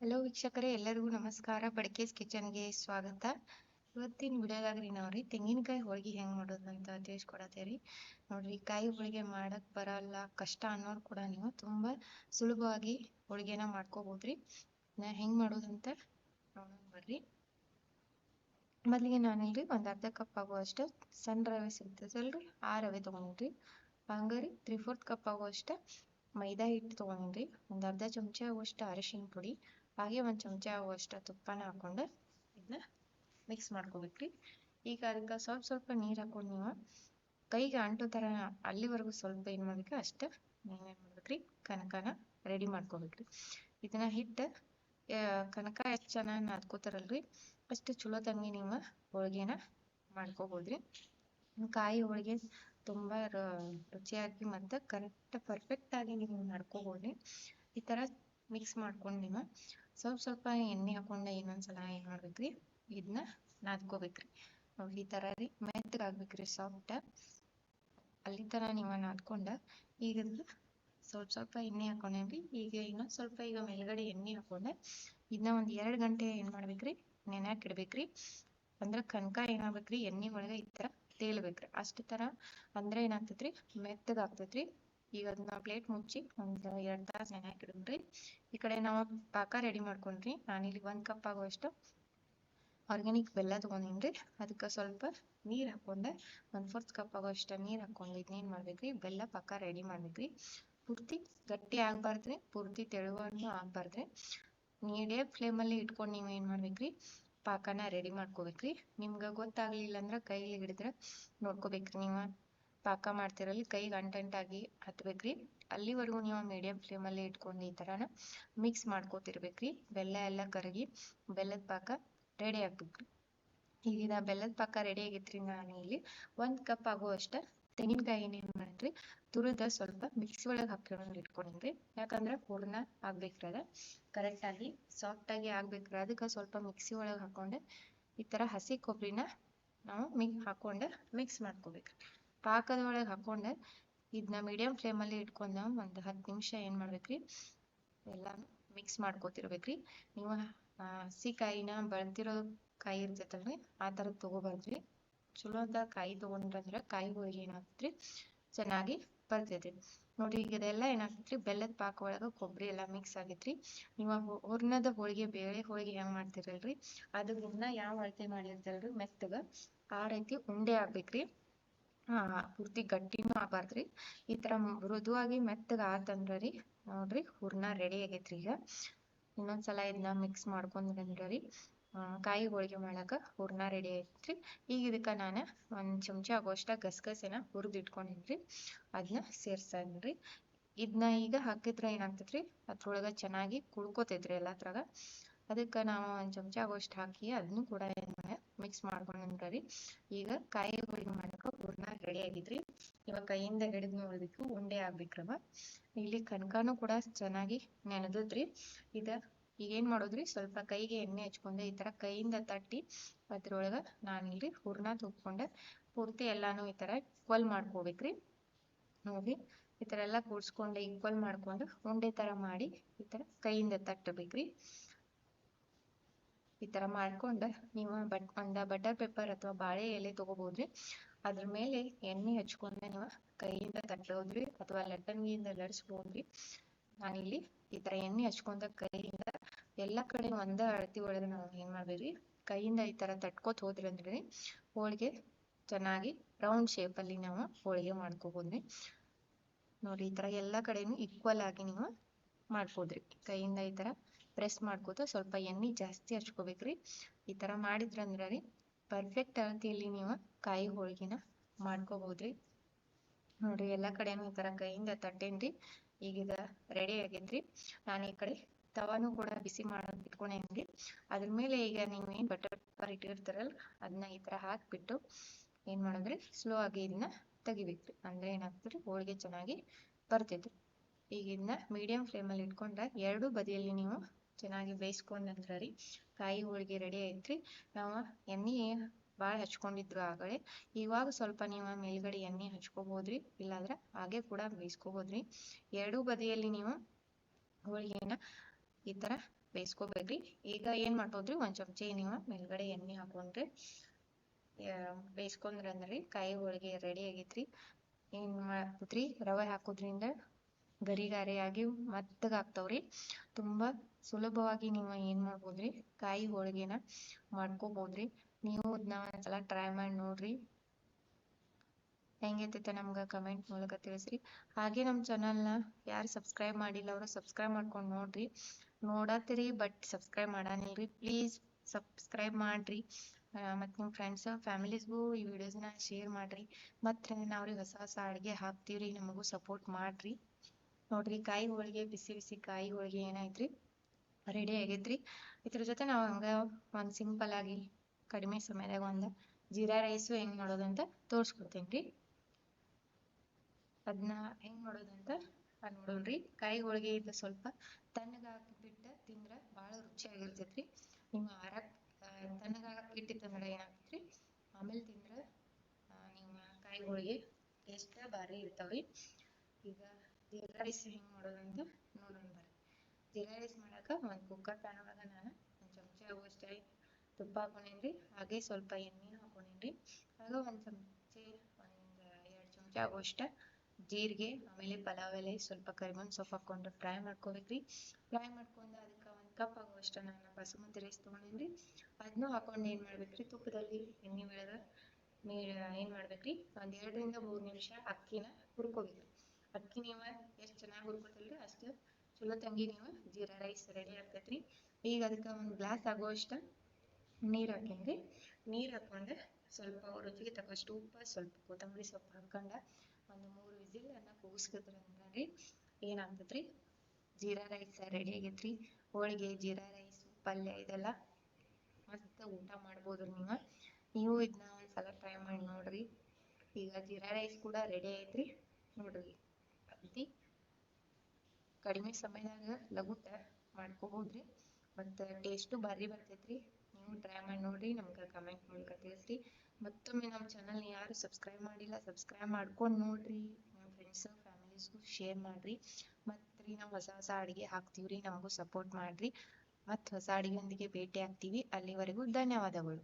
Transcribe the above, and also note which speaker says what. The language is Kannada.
Speaker 1: ಹಲೋ ವೀಕ್ಷಕರೇ, ಎಲ್ಲರಿಗೂ ನಮಸ್ಕಾರ. ಬಡಕೇಸ್ ಕಿಚನ್ಗೆ ಸ್ವಾಗತ. ಇವತ್ತಿನ ವಿಡಿಯೋದಾಗ ರೀ ನಾವ್ರಿ ತೆಂಗಿನಕಾಯಿ ಹೋಳಿಗೆ ಹೆಂಗ್ ಮಾಡೋದು ಅಂತ ತಿಳಿಸ್ಕೊಡತ್ತೇರಿ. ನೋಡ್ರಿ, ಕಾಯಿ ಹೋಳಿಗೆ ಮಾಡಕ್ ಬರಲ್ಲ, ಕಷ್ಟ ಅನ್ನೋರು ಕೂಡ ನೀವು ತುಂಬಾ ಸುಲಭವಾಗಿ ಹೋಳಿಗೆನ ಮಾಡ್ಕೋಬಹುದ್ರಿ ನಾ ಹೆಂಗ್ ಮಾಡೋದಂತ ನೋಡೋಣ ಬರ್ರಿ. ಮೊದಲಿಗೆ ನಾನಿಲ್ರಿ ಒಂದ್ ಅರ್ಧ ಕಪ್ ಆಗುವಷ್ಟು ಸಣ್ಣ ರವೆ ಸಿಗ್ತದಲ್ರಿ ಆ ರವೆ ತಗೊಂಡ್ರಿ. ಹಂಗಾರಿ ತ್ರೀ ಫೋರ್ತ್ ಕಪ್ ಆಗುವಷ್ಟ ಮೈದಾ ಹಿಟ್ಟು ತಗೊಂಡ್ರಿ. ಒಂದ್ ಅರ್ಧ ಚಮಚ ಆಗುವಷ್ಟು ಅರಿಶಿನ ಪುಡಿ. ಹಾಗೆ ಒಂದು ಚಮಚ ಅಷ್ಟು ತುಪ್ಪನ ಹಾಕೊಂಡು ಇದನ್ನ ಮಿಕ್ಸ್ ಮಾಡ್ಕೊಬೇಕ್ರಿ. ಈಗ ಅದಕ್ಕೆ ಸ್ವಲ್ಪ ಸ್ವಲ್ಪ ನೀರು ಹಾಕೊಂಡು ನೀವು ಕೈಗೆ ಅಂಟೋ ತರ ಅಲ್ಲಿವರೆಗೂ ಸ್ವಲ್ಪ ಏನ್ ಮಾಡ್ಬೇಕು ಅಷ್ಟ ನೀವೇನ್ ಮಾಡ್ಬೇಕ್ರಿ ಕನಕನ ರೆಡಿ ಮಾಡ್ಕೋಬೇಕ್ರಿ. ಇದನ್ನ ಹಿಟ್ಟ ಕನಕ ಎಷ್ಟು ಚೆನ್ನಾಗಿ ನಾದ್ಕೋತಾರಲ್ರಿ, ಅಷ್ಟು ಚಲೋ ತಂಗಿ ನೀವು ಹೋಳಿಗೆನ ಮಾಡ್ಕೋಬೋದ್ರಿ. ಕಾಯಿ ಹೋಳಿಗೆ ತುಂಬಾ ರುಚಿಯಾಗಿ ಮತ್ತೆ ಕರೆಕ್ಟ್ ಪರ್ಫೆಕ್ಟ್ ಆಗಿ ನೀವು ಮಾಡ್ಕೋಬಹುದ್ರಿ ಈ ತರ ಮಿಕ್ಸ್ ಮಾಡ್ಕೊಂಡು ಸ್ವಲ್ಪ ಸ್ವಲ್ಪ ಎಣ್ಣೆ ಹಾಕೊಂಡೆ ಇನ್ನೊಂದ್ಸಲ ಏನ್ ಮಾಡ್ಬೇಕ್ರಿ? ಇದನ್ನ ನಾದ್ಕೋಬೇಕ್ರಿ. ಈ ತರ ರೀ, ಮೆತ್ತಗ್ ಆಗ್ಬೇಕ್ರಿ ಸಾಫ್ಟ್ ಅಲ್ಲಿ ತರ ನೀವ ನಾದ್ಕೊಂಡ ಈಗ ಸ್ವಲ್ಪ ಸ್ವಲ್ಪ ಎಣ್ಣೆ ಹಾಕೊಂಡೇನ್ರಿ ಈಗ ಇನ್ನೊಂದ್ ಸ್ವಲ್ಪ ಈಗ ಮೇಲ್ಗಡೆ ಎಣ್ಣೆ ಹಾಕೊಂಡೆ. ಇದನ್ನ ಒಂದ್ ಎರಡ್ ಗಂಟೆ ಏನ್ ಮಾಡ್ಬೇಕ್ರಿ? ನೆನ್ಯಾಕ್ ಇಡ್ಬೇಕ್ರಿ. ಅಂದ್ರ ಕನಕ ಏನಾಗ್ಬೇಕ್ರಿ ಎಣ್ಣೆ ಒಳಗ ಈ ತರ ತೇಲ್ಬೇಕ್ರಿ. ಅಷ್ಟ ತರ ಅಂದ್ರ ಏನಾಗ್ತೇತ್ರಿ? ಮೆತ್ತಗ್ ಆಗ್ತೈತ್ರಿ. ಈಗ ಅದನ್ನ ಪ್ಲೇಟ್ ಮುಚ್ಚಿ ಒಂದ್ ಎರಡ್ ತಾಸು ನೆನೆ ಇಡನ್ರಿ ಈ ಕಡೆ ನಾವು ಪಾಕ ರೆಡಿ ಮಾಡ್ಕೊಂಡ್ರಿ. ನಾನಿಲ್ಲಿ ಒಂದ್ ಕಪ್ ಆಗುವಷ್ಟು ಆರ್ಗ್ಯಾನಿಕ್ ಬೆಲ್ಲ ತಗೊಂಡಿನ್ರಿ. ಅದಕ್ಕ ಸ್ವಲ್ಪ ನೀರ್ ಹಾಕೊಂಡೆ. ಒಂದ್ ಫೋರ್ತ್ ಕಪ್ ಆಗುವಷ್ಟು ನೀರ್ ಹಾಕೊಂಡ್. ಏನ್ ಮಾಡ್ಬೇಕ್ರಿ? ಬೆಲ್ಲ ಪಾಕ ರೆಡಿ ಮಾಡ್ಬೇಕ್ರಿ. ಪೂರ್ತಿ ಗಟ್ಟಿ ಆಗ್ಬಾರ್ದ್ರಿ. ಪೂರ್ತಿ ತೆಳುವನ್ನು ಆಗ್ಬಾರ್ದ್ರಿ. ಮೀಡಿಯಂ ಫ್ಲೇಮ್ ಅಲ್ಲಿ ಇಟ್ಕೊಂಡ್ ನೀವ್ ಏನ್ ಮಾಡ್ಬೇಕ್ರಿ? ಪಾಕನ ರೆಡಿ ಮಾಡ್ಕೋಬೇಕ್ರಿ. ನಿಮ್ಗ ಗೊತ್ತಾಗ್ಲಿಲ್ಲ ಅಂದ್ರ ಕೈಲಿ ಹಿಡಿದ್ರೆ ನೋಡ್ಕೋಬೇಕ್ರಿ ನೀವ. ಪಾಕ ಮಾಡ್ತಿರಲ್ಲಿ ಕೈಗೆ ಅಂಟಂಟಾಗಿ ಹತ್ಬೇಕ್ರಿ. ಅಲ್ಲಿವರೆಗೂ ನೀವು ಮೀಡಿಯಂ ಫ್ಲೇಮ್ ಅಲ್ಲಿ ಇಟ್ಕೊಂಡು ಈ ತರಾನ ಮಿಕ್ಸ್ ಮಾಡ್ಕೋತಿರ್ಬೇಕ್ರಿ. ಬೆಲ್ಲ ಎಲ್ಲ ಕರಗಿ ಬೆಲ್ಲದ ಪಾಕ ರೆಡಿ ಆಗ್ಬೇಕ್ರಿ. ಈಗ ಬೆಲ್ಲದ ಪಾಕ ರೆಡಿ ಆಗೈತ್ರಿ ನಾನು ಇಲ್ಲಿ. ಒಂದ್ ಕಪ್ ಆಗುವಷ್ಟ ತೆಂಗಿನಕಾಯಿ ಏನ್ ಮಾಡ್ರಿ ತುರಿದ ಸ್ವಲ್ಪ ಮಿಕ್ಸಿ ಒಳಗ್ ಹಾಕೊಂಡು ಇಟ್ಕೊಂಡಿನ್ರಿ. ಯಾಕಂದ್ರ ಹೂರ್ಣ ಆಗ್ಬೇಕ್ರಿ ಅದ. ಕರೆಕ್ಟಾಗಿ ಸಾಫ್ಟಾಗಿ ಸಾಫ್ಟ್ ಆಗಿ ಆಗ್ಬೇಕ್ರಿ. ಅದಕ್ಕ ಸ್ವಲ್ಪ ಮಿಕ್ಸಿ ಒಳಗೆ ಹಾಕೊಂಡೆ ಈ ತರ ಹಸಿ ಕೊಬ್ಬರಿನ ನಾವು ಮಿಕ್ ಹಾಕೊಂಡೆ ಮಿಕ್ಸ್ ಮಾಡ್ಕೋಬೇಕ್ರಿ. ಪಾಕದೊಳಗ್ ಹಾಕೊಂಡ ಇದನ್ನ ಮೀಡಿಯಂ ಫ್ಲೇಮ್ ಅಲ್ಲಿ ಇಟ್ಕೊಂಡ ಒಂದ್ ಹತ್ತ್ ನಿಮಿಷ ಏನ್ ಮಾಡ್ಬೇಕ್ರಿ? ಎಲ್ಲ ಮಿಕ್ಸ್ ಮಾಡ್ಕೋತಿರ್ಬೇಕ್ರಿ. ನೀವು ಹಸಿ ಕಾಯಿನ ಬೆಳ್ದಿರೋ ಕಾಯಿ ಇರ್ತೈತಲ್ರಿ, ಆ ತರ ತಗೋಬಾರ್ದ್ರಿ. ಚಲೋ ಅಂತ ಕಾಯಿ ತಗೊಂಡ್ರಂದ್ರ ಕಾಯಿ ಹೋಳಿಗೆ ಏನಾಗ್ತೈತ್ರಿ? ಚೆನ್ನಾಗಿ ಬರ್ತೈತ್ರಿ. ನೋಡ್ರಿ ಈಗ ಇದೆಲ್ಲ ಏನಾಗ್ತೈತ್ರಿ? ಬೆಲ್ಲದ ಪಾಕ ಒಳಗ ಕೊಬ್ಬರಿ ಎಲ್ಲಾ ಮಿಕ್ಸ್ ಆಗೈತ್ರಿ. ನೀವ ಹೂರ್ಣದ ಹೋಳಿಗೆ, ಬೇಳೆ ಹೋಳಿಗೆ ಹೆಂಗ್ ಮಾಡ್ತಿರಲ್ರಿ? ಅದು ಹೂರ್ಣ ಯಾವ ಅಳತೆ ಮಾಡಿರ್ತಾರಲ್ರಿ? ಮೆತ್ತಗ. ಆ ರೀತಿ ಉಂಡೆ ಆಗ್ಬೇಕ್ರಿ ಪೂರ್ತಿ ಗಟ್ಟಿನೂ ಆಗ್ಬಾರ್ದ್ರಿ. ಈ ತರ ಮೃದುವಾಗಿ ಮೆತ್ತಗ ಆತಂದ್ರರಿ. ನೋಡ್ರಿ, ಹೂರ್ಣ ರೆಡಿ ಆಗೈತ್ರಿ ಈಗ. ಇನ್ನೊಂದ್ಸಲ ಇದನ್ನ ಮಿಕ್ಸ್ ಮಾಡ್ಕೊಂಡ್ರಿ ಕಾಯಿ ಹೋಳಿಗೆ ಮಾಡಾಕ ಹೂರ್ಣ ರೆಡಿ ಐತ್ರಿ ಈಗ ಇದಕ್ಕ ನಾನು ಒಂದ್ ಚಮಚ ಆಗೋಷ್ಟ ಗಸಗಸೆನ ಹುರಿದ್ ಇಟ್ಕೊಂಡಿನ್ರಿ ಅದನ್ನ ಸೇರ್ಸನ್ರಿ. ಇದನ್ನ ಈಗ ಹಾಕಿದ್ರ ಏನಾಗ್ತೈತ್ರಿ? ಅದ್ರೊಳಗ ಚೆನ್ನಾಗಿ ಕುಳ್ಕೋತೈತ್ರಿ ಎಲ್ಲಾದ್ರಾಗ ಅದಕ್ಕ ನಾವು ಒಂದ್ ಚಮಚ ಆಗೋಷ್ಟು ಹಾಕಿ ಅದನ್ನು ಕೂಡ ಮಿಕ್ಸ್ ಮಾಡ್ಕೊಂಡ್ರಿ ಈಗ ಕಾಯಿ ಹೋಳಿಗೆ ಮಾಡಾಕ ರೆಡಿ ಆಗಿದ್ರಿ. ಇವಾಗ ಕೈಯಿಂದ ಹಿಡಿದ್ ನೋಡ್ಬೇಕು ಉಂಡೆ ಆಗ್ಬೇಕ್ರವ ಇಲ್ಲಿ ಕನಕಾನು ಕೂಡ ಚೆನ್ನಾಗಿ ನೆನೆದದ್ರಿ. ಇದ ಈಗ ಏನ್ ಮಾಡೋದ್ರಿ? ಸ್ವಲ್ಪ ಕೈಗೆ ಎಣ್ಣೆ ಹಚ್ಕೊಂಡೆ ಈ ತರ ಕೈಯಿಂದ ತಟ್ಟಿ ಅದ್ರೊಳಗ ಇಲ್ಲಿ ಹೂರ್ಣ ತುಂಬ್ಕೊಂಡ ಪೂರ್ತಿ ಎಲ್ಲಾನು ಈ ತರ ಈಕ್ವಲ್ ಮಾಡ್ಕೋಬೇಕ್ರಿ. ನೋಡಿ, ಈ ತರ ಎಲ್ಲಾ ಕೂಡ್ಸ್ಕೊಂಡೆ ಇಕ್ವಲ್ ಮಾಡ್ಕೊಂಡು ಉಂಡೆ ತರ ಮಾಡಿ ಈ ತರ ಕೈಯಿಂದ ತಟ್ಟಬೇಕ್ರಿ. ಈ ತರ ಮಾಡ್ಕೊಂಡ ನೀವು ಬಟ್ ಒಂದ ಬಟರ್ ಪೇಪರ್ ಅಥವಾ ಬಾಳೆ ಎಲೆ ತಗೋಬಹುದ್ರಿ ಅದ್ರ ಮೇಲೆ ಎಣ್ಣೆ ಹಚ್ಕೊಂಡ ನೀವು ಕೈಯಿಂದ ತಟ್ಟೋದ್ರಿ ಅಥವಾ ಲಟ್ಟಂಗಿಯಿಂದ ಲಟ್ಸ್ಬೋದ್ರಿ ಇಲ್ಲಿ ಈ ತರ ಎಣ್ಣೆ ಹಚ್ಕೊಂಡ ಕೈಯಿಂದ ಎಲ್ಲಾ ಕಡೆ ಒಂದ ಅಳತಿ ಒಳಗ ನಾವು ಏನ್ ಮಾಡ್ಬೇಕ್ರಿ? ಕೈಯಿಂದ ಈ ತರ ತಟ್ಕೋತ ಹೋದ್ರಿ ಅಂದ್ರಿ ಹೋಳಿಗೆ ಚೆನ್ನಾಗಿ ರೌಂಡ್ ಶೇಪ್ ಅಲ್ಲಿ ನಾವು ಹೋಳಿಗೆ ಮಾಡ್ಕೋಬೋದ್ರಿ. ನೋಡಿ ಈ ತರ ಎಲ್ಲಾ ಕಡೆನು ಈಕ್ವಲ್ ಆಗಿ ನೀವು ಮಾಡ್ಬೋದ್ರಿ ಕೈಯಿಂದ ಈ ತರ ಪ್ರೆಸ್ ಮಾಡ್ಕೋತ ಸ್ವಲ್ಪ ಎಣ್ಣೆ ಜಾಸ್ತಿ ಹಚ್ಕೋಬೇಕ್ರಿ. ಈ ತರ ಮಾಡಿದ್ರಂದ್ರ ರೀ ಪರ್ಫೆಕ್ಟ್ ಅಳತಿಯಲ್ಲಿ ನೀವು ಕಾಯಿ ಹೋಳಿಗೆನ ಮಾಡ್ಕೋಬಹುದ್ರಿ ನೋಡ್ರಿ, ಎಲ್ಲಾ ಕಡೆನು ಈ ತರ ಕೈಯಿಂದ ತಟ್ಟೇನ್ರಿ. ಈಗ ಇದ ರೆಡಿ ಆಗೇನ್ರಿ ನಾನು ಈ ಕಡೆ ತವಾನು ಕೂಡ ಬಿಸಿ ಮಾಡೋದ್ ಇಟ್ಕೊಂಡೇನ್ರಿ ಅದ್ರ ಮೇಲೆ ಈಗ ನೀವು ಏನ್ ಬಟರ್ ಪೇಪರ್ ಇಟ್ಟಿರ್ತಾರಲ್ಲ ಅದನ್ನ ಈ ತರ ಹಾಕ್ಬಿಟ್ಟು ಏನ್ ಮಾಡೋದ್ರಿ ಸ್ಲೋ ಆಗಿ ಇದನ್ನ ತೆಗಿಬೇಕ್ರಿ ಅಂದ್ರೆ ಏನಾಗ್ತದ್ರಿ ಹೋಳಿಗೆ ಚೆನ್ನಾಗಿ ಬರ್ತೈತ್ರಿ ಈಗ ಇದನ್ನ ಮೀಡಿಯಂ ಫ್ಲೇಮ್ ಅಲ್ಲಿ ಇಟ್ಕೊಂಡ ಎರಡು ಬದಿಯಲ್ಲಿ ನೀವು ಚೆನ್ನಾಗಿ ಬೇಯಿಸ್ಕೊಂಡ್ರ ರೀ ಕಾಯಿ ಹೋಳಿಗೆ ರೆಡಿ ಐತ್ರಿ. ನಾವ ಎಣ್ಣೆ ಭಾಳ ಹಚ್ಕೊಂಡಿದ್ರು ಆಗಲೇ. ಇವಾಗ ಸ್ವಲ್ಪ ನೀವು ಮೇಲ್ಗಡೆ ಎಣ್ಣೆ ಹಚ್ಕೋಬಹುದ್ರಿ ಇಲ್ಲಾಂದ್ರ ಹಾಗೆ ಕೂಡ ಬೇಯಿಸ್ಕೋಬಹುದ್ರಿ ಎರಡೂ ಬದಿಯಲ್ಲಿ ನೀವು ಹೋಳಿಗೆನ ಈ ತರ ಬೇಯಿಸ್ಕೋಬೇಕ್ರಿ. ಈಗ ಏನ್ ಮಾಡ್ಬೋದ್ರಿ, ಒಂದ್ ಚಮಚಿ ನೀವು ಮೇಲ್ಗಡೆ ಎಣ್ಣೆ ಹಾಕೊಂಡ್ರಿ ಬೇಯಿಸ್ಕೊಂಡ್ರಿ ಅಂದ್ರಿ ಕಾಯಿ ಹೋಳಿಗೆ ರೆಡಿ ಆಗೈತ್ರಿ. ಏನ್ ಮಾಡ್ಬೇಕ್ರಿ ರವೆ ಹಾಕೋದ್ರಿಂದ ಗರಿಗರಿಯಾಗಿ ಆಗ್ತಾವ್ರಿ. ತುಂಬಾ ಸುಲಭವಾಗಿ ನೀವು ಏನ್ ಮಾಡ್ಬೋದ್ರಿ? ಕಾಯಿ ಹೋಳಿಗೆನ ಮಾಡ್ಕೋಬಹುದ್ರಿ ನೀವು ಇದನ್ನ ಒಂದ್ಸಲ ಟ್ರೈ ಮಾಡಿ ನೋಡ್ರಿ. ಹೆಂಗೈತೈತೆ ನಮ್ಗ ಕಮೆಂಟ್ ಮೂಲಕ ತಿಳಿಸ್ರಿ. ಹಾಗೆ ನಮ್ಮ ಚಾನಲ್ನ ಯಾರು ಸಬ್ಸ್ಕ್ರೈಬ್ ಮಾಡಿಲ್ಲ ಅವರು ಸಬ್ಸ್ಕ್ರೈಬ್ ಮಾಡ್ಕೊಂಡು ನೋಡ್ರಿ. ನೋಡತ್ತೀರಿ ಬಟ್ ಸಬ್ಸ್ಕ್ರೈಬ್ ಮಾಡಾನಿಲ್ರಿ ಪ್ಲೀಸ್ ಸಬ್ಸ್ಕ್ರೈಬ್ ಮಾಡ್ರಿ. ಮತ್ತು ನಿಮ್ಮ ಫ್ರೆಂಡ್ಸ್ ಫ್ಯಾಮಿಲೀಸ್ಗೂ ಈ ವಿಡಿಯೋಸ್ನ ಶೇರ್ ಮಾಡ್ರಿ. ಮತ್ತು ನಾವ್ರಿ ಹೊಸ ಹೊಸ ಅಡುಗೆ ಹಾಕ್ತೀವ್ರಿ, ನಮಗೂ ಸಪೋರ್ಟ್ ಮಾಡ್ರಿ. ನೋಡ್ರಿ, ಕಾಯಿ ಹೋಳಿಗೆ, ಬಿಸಿ ಬಿಸಿ ಕಾಯಿ ಹೋಳಿಗೆ ಏನಾಯ್ತ್ರಿ? ರೆಡಿ ಆಗೈತ್ರಿ ಇದ್ರ ಜೊತೆ ನಾವು ಹಂಗ ಒಂದು ಸಿಂಪಲ್ ಆಗಿ ಕಡಿಮೆ ಸಮಯದಾಗ ಒಂದು ಜೀರಾ ರೈಸು ಹೆಂಗ್ ಮಾಡೋದಂತ ತೋರಿಸ್ಕೊಡ್ತೀನಿ ರೀ ಅದನ್ನ ಹೆಂಗ್ ಮಾಡೋದಂತ ನೋಡೋಣ್ರಿ. ಕಾಯಿ ಹೋಳಿಗೆ ಇದು ಸ್ವಲ್ಪ ತಣ್ಣಗಾಕಿ ಬಿಟ್ಟು ತಿಂದ್ರೆ ಭಾಳ ರುಚಿಯಾಗಿರ್ತೈತ್ರಿ. ನಿಮ್ಮ ಆರಾಕ್ ತಣ್ಣಗಾಗಕ್ಕೆ ಇಟ್ಟಿತ್ತಂದ್ರೆ ಏನಾಗ್ತೈತ್ರಿ? ಆಮೇಲೆ ತಿಂದ್ರೆ ನಿಮ್ಮ ಕಾಯಿ ಹೋಳಿಗೆ ಟೇಸ್ಟ್ ಭಾರಿ ಇರ್ತಾವ್ರಿ. ಈಗ ಜೀರಾ ರೈಸ್ ಹೆಂಗ್ ಮಾಡೋದಂತ ಜೀರಾ ರೈಸ್ ಮಾಡಾಕ ಒಂದು ಕುಕ್ಕರ್ ಒಳಗ ನಾನು ಒಂದು ಚಮಚ ಆಗುವಷ್ಟು ತುಪ್ಪ ಹಾಕೊಂಡಿನ್ರಿ, ಹಾಗೆ ಸ್ವಲ್ಪ ಎಣ್ಣೆ ಹಾಕೊಂಡಿನ್ರಿ. ಆಗ ಒಂದು ಚಮಚ, ಒಂದು ಎರಡು ಚಮಚ ಆಗುವಷ್ಟು ಜೀರಿಗೆ, ಆಮೇಲೆ ಪಲಾವ್ ಎಲೆ, ಸ್ವಲ್ಪ ಕರಿಬೇವಿನ ಸೊಪ್ಪು ಹಾಕೊಂಡು ಫ್ರೈ ಮಾಡ್ಕೋಬೇಕ್ರಿ. ಫ್ರೈ ಮಾಡ್ಕೊಂಡು ಅದಕ್ಕೆ ಒಂದು ಕಪ್ ಆಗುವಷ್ಟು ನಾನು ಬಾಸುಮತಿ ರೈಸ್ ತೊಗೊಂಡೇನ್ರಿ. ಅದನ್ನೂ ಹಾಕೊಂಡು ಏನು ಮಾಡ್ಬೇಕ್ರಿ, ತುಪ್ಪದಲ್ಲಿ ಎಣ್ಣೆ ಬೆಳೆದ ಮೇ, ಏನು ಮಾಡ್ಬೇಕ್ರಿ, ಒಂದು ಎರಡರಿಂದ ಮೂರು ನಿಮಿಷ ಅಕ್ಕಿನ ಹುರ್ಕೋಬೇಕ್ರಿ. ಅಕ್ಕಿ ನೀವು ಎಷ್ಟು ಚೆನ್ನಾಗಿ ಹುರ್ಕೋತಿಲ್ರಿ ಅಷ್ಟು ಚಲೋ ತಂಗಿ ನೀವು ಜೀರಾ ರೈಸ್ ರೆಡಿ ಆಗ್ತೈತ್ರಿ. ಈಗ ಅದಕ್ಕೆ ಒಂದು ಗ್ಲಾಸ್ ಆಗುವಷ್ಟು ನೀರು ಹಾಕೇನ್ರಿ ನೀರು ಹಾಕೊಂಡು ಸ್ವಲ್ಪ ರುಚಿಗೆ ತಕ್ಕಷ್ಟು ಉಪ್ಪು, ಸ್ವಲ್ಪ ಕೊತ್ತಂಬರಿ ಸೊಪ್ಪು ಹಾಕೊಂಡು ಒಂದು ಮೂರು ವಿಸಿಲ್ ಅನ್ನ ಕೂಗಿಸ್ಕೊತಾರೆ ರೀ. ಏನಾಗ್ತೈತ್ರಿ? ಜೀರಾ ರೈಸ್ ರೆಡಿ ಆಗೈತ್ರಿ. ಹೋಳಿಗೆ, ಜೀರಾ ರೈಸ್ ಪಲ್ಯ ಇದೆಲ್ಲ ಮಸ್ತ್ ಊಟ ಮಾಡ್ಬೋದು ನೀವು. ನೀವು ಇದನ್ನ ಒಂದ್ಸಲ ಟ್ರೈ ಮಾಡಿ ನೋಡ್ರಿ. ಈಗ ಜೀರಾ ರೈಸ್ ಕೂಡ ರೆಡಿ ಐತ್ರಿ ನೋಡ್ರಿ ಅತಿ ಕಡಿಮೆ ಸಮಯದಾಗ ಲಘುಟ ಮಾಡ್ಕೋಬೋದ್ರಿ. ಮತ್ತು ಟೇಸ್ಟು ಭಾರಿ ಬರ್ತೈತ್ರಿ. ನೀವು ಟ್ರೈ ಮಾಡಿ ನೋಡ್ರಿ, ನಮ್ಗೆ ಕಮೆಂಟ್ ಮೂಲಕ ತಿಳಿಸ್ರಿ. ಮತ್ತೊಮ್ಮೆ ನಮ್ಮ ಚಾನಲ್ನ ಯಾರು ಸಬ್ಸ್ಕ್ರೈಬ್ ಮಾಡಿಲ್ಲ ಸಬ್ಸ್ಕ್ರೈಬ್ ಮಾಡ್ಕೊಂಡು ನೋಡ್ರಿ. ನಿಮ್ಮ ಫ್ರೆಂಡ್ಸ್ ಫ್ಯಾಮಿಲೀಸ್ಗೂ ಶೇರ್ ಮಾಡ್ರಿ. ಮತ್ತು ರೀ ನಾವು ಹೊಸ ಹೊಸ ಅಡುಗೆ ಹಾಕ್ತೀವ್ರಿ, ನಮಗೂ ಸಪೋರ್ಟ್ ಮಾಡ್ರಿ. ಮತ್ತು ಹೊಸ ಅಡುಗೆಯೊಂದಿಗೆ ಭೇಟಿ ಆಗ್ತೀವಿ. ಅಲ್ಲಿವರೆಗೂ ಧನ್ಯವಾದಗಳು.